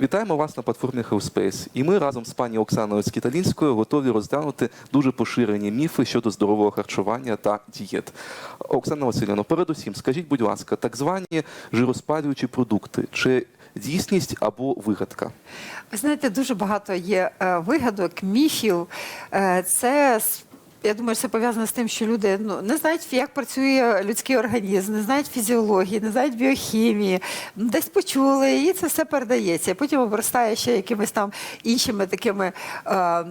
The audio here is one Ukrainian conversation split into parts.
Вітаємо вас на платформі HealthSpace. І ми разом з пані Оксаною Скіталінською готові розглянути дуже поширені міфи щодо здорового харчування та дієт. Оксана Васильівна, передусім, скажіть, будь ласка, так звані жироспалюючі продукти чи дійсність або вигадка? Ви знаєте, дуже багато є е, вигадок, міфів. Е, Це я думаю, це пов'язано з тим, що люди ну не знають, як працює людський організм, не знають фізіології, не знають біохімії, ну, десь почули, і це все передається. Потім обростає ще якимись там іншими такими е,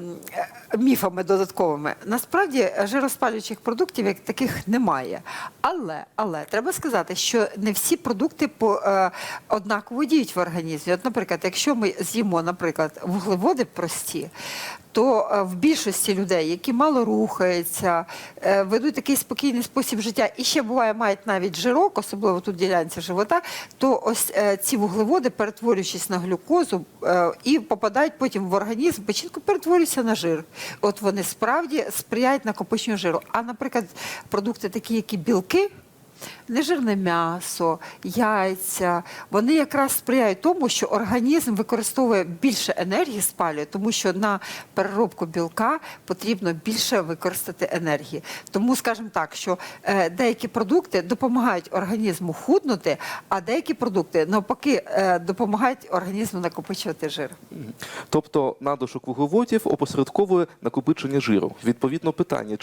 міфами додатковими. Насправді жироспалюючих продуктів як таких немає. Але, але треба сказати, що не всі продукти по е, однаково діють в організмі. От, наприклад, якщо ми з'їмо, наприклад, вуглеводи прості, то е, в більшості людей, які мало рухаються, е, ведуть такий спокійний спосіб життя, і ще буває, мають навіть жирок, особливо тут ділянці живота, то ось е, ці вуглеводи, перетворюючись на глюкозу, і попадають потім в організм, печінку перетворюються на жир. От вони справді сприяють накопиченню жиру. А, наприклад, продукти такі, як і білки. Нежирне м'ясо, яйця, вони якраз сприяють тому, що організм використовує більше енергії, спалює, тому що на переробку білка потрібно більше використати енергії. Тому, скажімо так, що е, деякі продукти допомагають організму худнути, а деякі продукти навпаки е, допомагають організму накопичувати жир. Тобто надлишок вуглеводів опосередковує накопичення жиру. Відповідно, питання,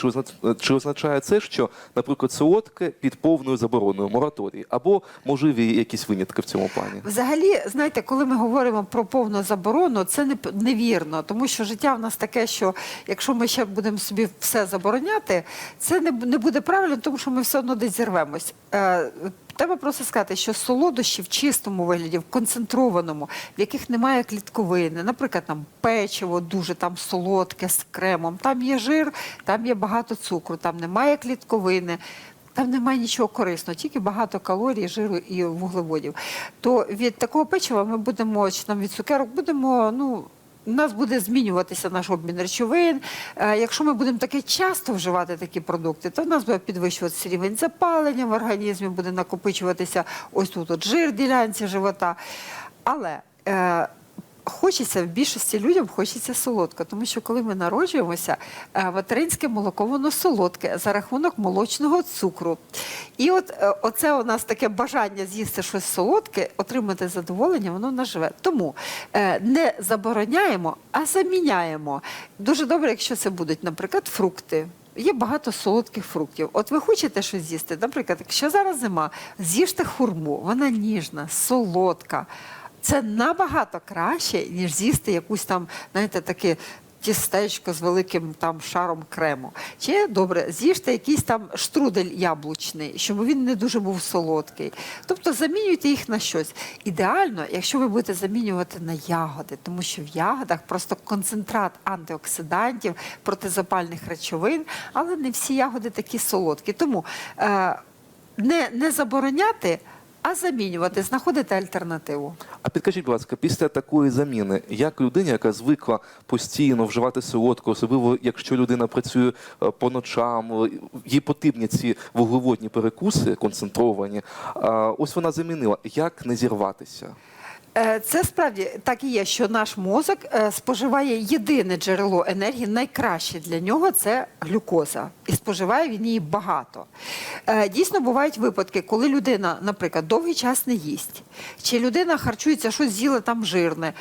чи, означає це, що, наприклад, солодке під повною забороною мораторії, або можливі якісь винятки в цьому плані? Взагалі, знаєте, коли ми говоримо про повну заборону, це не невірно, тому що життя в нас таке, що якщо ми ще будемо собі все забороняти, це не, не буде правильно, тому що ми все одно десь зірвемось. Е, Треба просто сказати, що солодощі в чистому вигляді, в концентрованому, в яких немає клітковини, наприклад, там печиво дуже там солодке з кремом, там є жир, там є багато цукру, там немає клітковини. Там немає нічого корисного, тільки багато калорій, жиру і вуглеводів. То від такого печива ми будемо, чи там від цукерок, будемо, ну. У нас буде змінюватися наш обмін речовин. Е, Якщо ми будемо таке часто вживати такі продукти, то в нас буде підвищуватися рівень запалення в організмі, буде накопичуватися ось тут от жир ділянці живота. Але е, Хочеться в більшості людям хочеться солодко, тому що коли ми народжуємося, е, материнське молоко воно солодке за рахунок молочного цукру. І от е, оце у нас таке бажання з'їсти щось солодке, отримати задоволення, воно в нас живе. Тому е, не забороняємо, а заміняємо. Дуже добре, якщо це будуть, наприклад, фрукти. Є багато солодких фруктів. От ви хочете щось з'їсти, наприклад, якщо зараз зима, з'їжте хурму, вона ніжна, солодка. Це набагато краще, ніж з'їсти якусь там, знаєте, таке тістечко з великим там шаром крему. Чи добре, з'їжте якийсь там штрудель яблучний, щоб він не дуже був солодкий. Тобто замінюйте їх на щось. Ідеально, якщо ви будете замінювати на ягоди, тому що в ягодах просто концентрат антиоксидантів, протизапальних речовин, але не всі ягоди такі солодкі. Тому е, не, не забороняти. А замінювати, знаходити альтернативу. А підкажіть, будь ласка, після такої заміни, як людині, яка звикла постійно вживати солодку, особливо якщо людина працює е, по ночам, е, їй потрібні ці вуглеводні перекуси концентровані. Ось вона замінила. Як не зірватися? Е, Це справді так і є, що наш мозок е, споживає єдине джерело енергії, найкраще для нього це глюкоза. І споживає він її багато. Е, Дійсно, бувають випадки, коли людина, наприклад, довгий час не їсть, чи людина харчується, щось з'їла там жирне.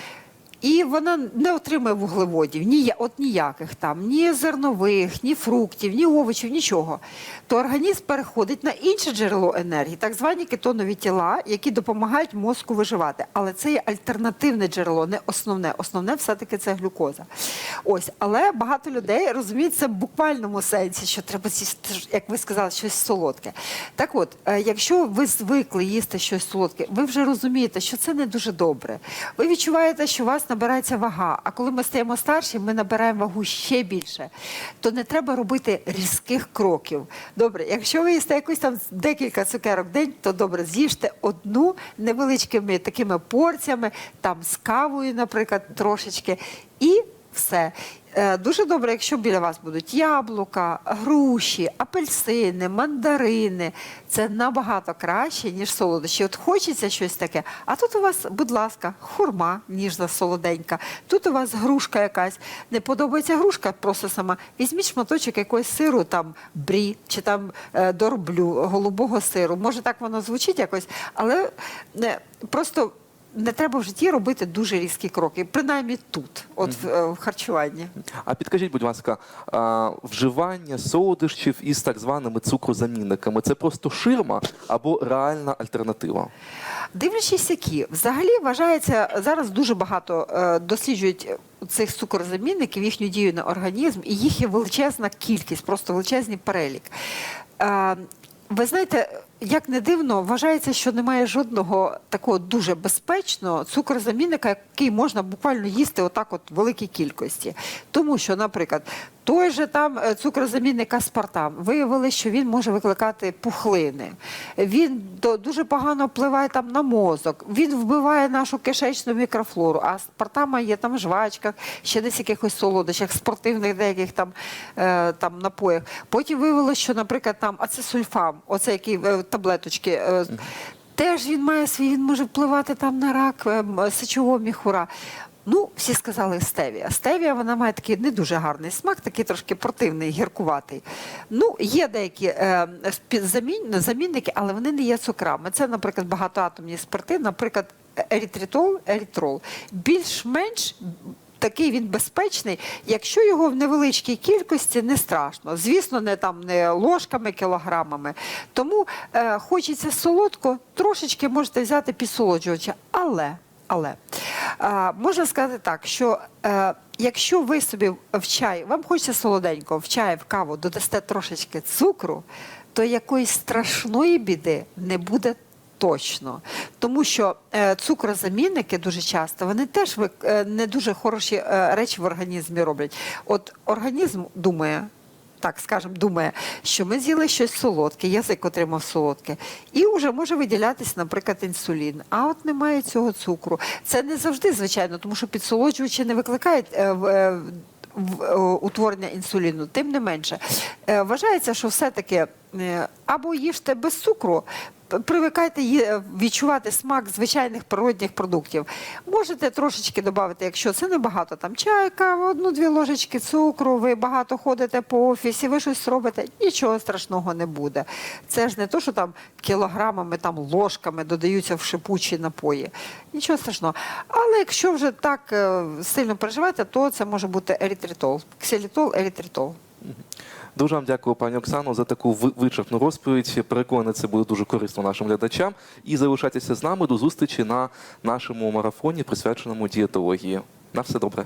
І вона не отримує вуглеводів, ні, от ніяких там, ні зернових, ні фруктів, ні овочів, нічого. То організм переходить на інше джерело енергії, так звані кетонові тіла, які допомагають мозку виживати. Але це є альтернативне джерело, не основне. Основне все-таки це глюкоза. Ось, але багато людей розуміють це в буквальному сенсі, що треба з'їсти, як ви сказали, щось солодке. Так от, е, якщо ви звикли їсти щось солодке, ви вже розумієте, що це не дуже добре. Ви відчуваєте, що у набирається вага. А коли ми стаємо старші, ми набираємо вагу ще більше. То не треба робити різких кроків. Добре, якщо ви їсте якусь там декілька цукерок в день, то добре, з'їжте одну невеличкими такими порціями, там з кавою, наприклад, трошечки. І все. Е, Дуже добре, якщо біля вас будуть яблука, груші, апельсини, мандарини. Це набагато краще, ніж солодощі. От хочеться щось таке. А тут у вас, будь ласка, хурма, ніжна, солоденька. Тут у вас грушка якась. Не подобається грушка просто сама. Візьміть шматочок якогось сиру, там брі чи там е, дорблю, голубого сиру. Може, так воно звучить якось, але е, просто. Не треба в житті робити дуже різкі кроки, принаймні тут, от в, е, в харчуванні. А підкажіть, будь ласка, а, вживання солодощів із так званими цукрозамінниками це просто ширма або реальна альтернатива? Дивлячись, які взагалі вважається зараз дуже багато е, досліджують цих цукрозамінників, їхню дію на організм, і їх є величезна кількість, просто величезний перелік. Е, ви знаєте, як не дивно, вважається, що немає жодного такого дуже безпечного цукрозамінника, який можна буквально їсти отак, от великій кількості. Тому що, наприклад, той же там е, цукрозамінник аспартам виявили, що він може викликати пухлини. Він дуже погано впливає там на мозок. Він вбиває нашу кишечну мікрофлору. А аспартама є там в жвачках, ще десь якихось солодощах, спортивних деяких там, е, там напоях. Потім виявилося, що, наприклад, там ацесульфам, оце який е, таблеточки. Теж він має свій, він може впливати там на рак е, сечового міхура. Ну, всі сказали стевія. Стевія вона має такий не дуже гарний смак, такий трошки противний, гіркуватий. Ну, є деякі е, замін, замінники, але вони не є цукрами. Це, наприклад, багатоатомні спирти, наприклад, ерітритол, ерітрол. Більш-менш такий він безпечний, якщо його в невеличкій кількості не страшно. Звісно, не там не ложками, кілограмами. Тому е, хочеться солодко, трошечки можете взяти підсолоджувача, але. Але е, можна сказати так, що е, якщо ви собі в чай, вам хочеться солоденько, в чай, в каву додасте трошечки цукру, то якоїсь страшної біди не буде точно. Тому що е, цукрозамінники дуже часто вони теж е, не дуже хороші е, речі в організмі роблять. От організм думає. Так, скажемо, думає, що ми з'їли щось солодке, язик отримав солодке, і вже може виділятись, наприклад, інсулін. А от немає цього цукру. Це не завжди, звичайно, тому що підсолоджувачі не викликають е, в- е, е, утворення інсуліну. Тим не менше, вважається, що все-таки або їжте без цукру, привикайте відчувати смак звичайних природних продуктів. Можете трошечки додати, якщо це небагато, там чай, кава, одну-дві ложечки цукру, ви багато ходите по офісі, ви щось робите, нічого страшного не буде. Це ж не то, що там кілограмами, там ложками додаються в шипучі напої. Нічого страшного. Але якщо вже так е, сильно переживаєте, то це може бути ерітритол. Ксилітол, ерітритол. Дуже вам дякую, пані Оксано, за таку вичерпну розповідь. Переконаний, це буде дуже корисно нашим глядачам. І залишайтеся з нами до зустрічі на нашому марафоні, присвяченому дієтології. На все добре.